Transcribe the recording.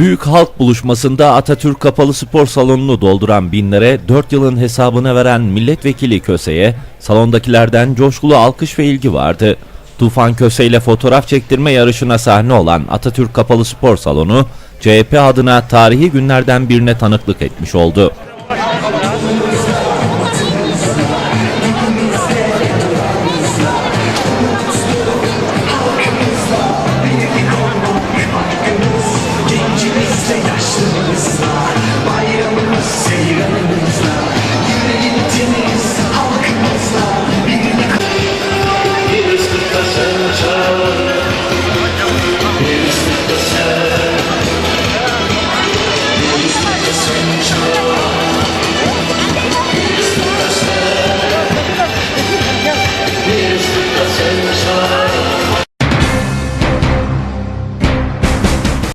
Büyük halk buluşmasında Atatürk Kapalı Spor Salonu'nu dolduran binlere 4 yılın hesabını veren milletvekili Köse'ye salondakilerden coşkulu alkış ve ilgi vardı. Tufan Köse ile fotoğraf çektirme yarışına sahne olan Atatürk Kapalı Spor Salonu, CHP adına tarihi günlerden birine tanıklık etmiş oldu.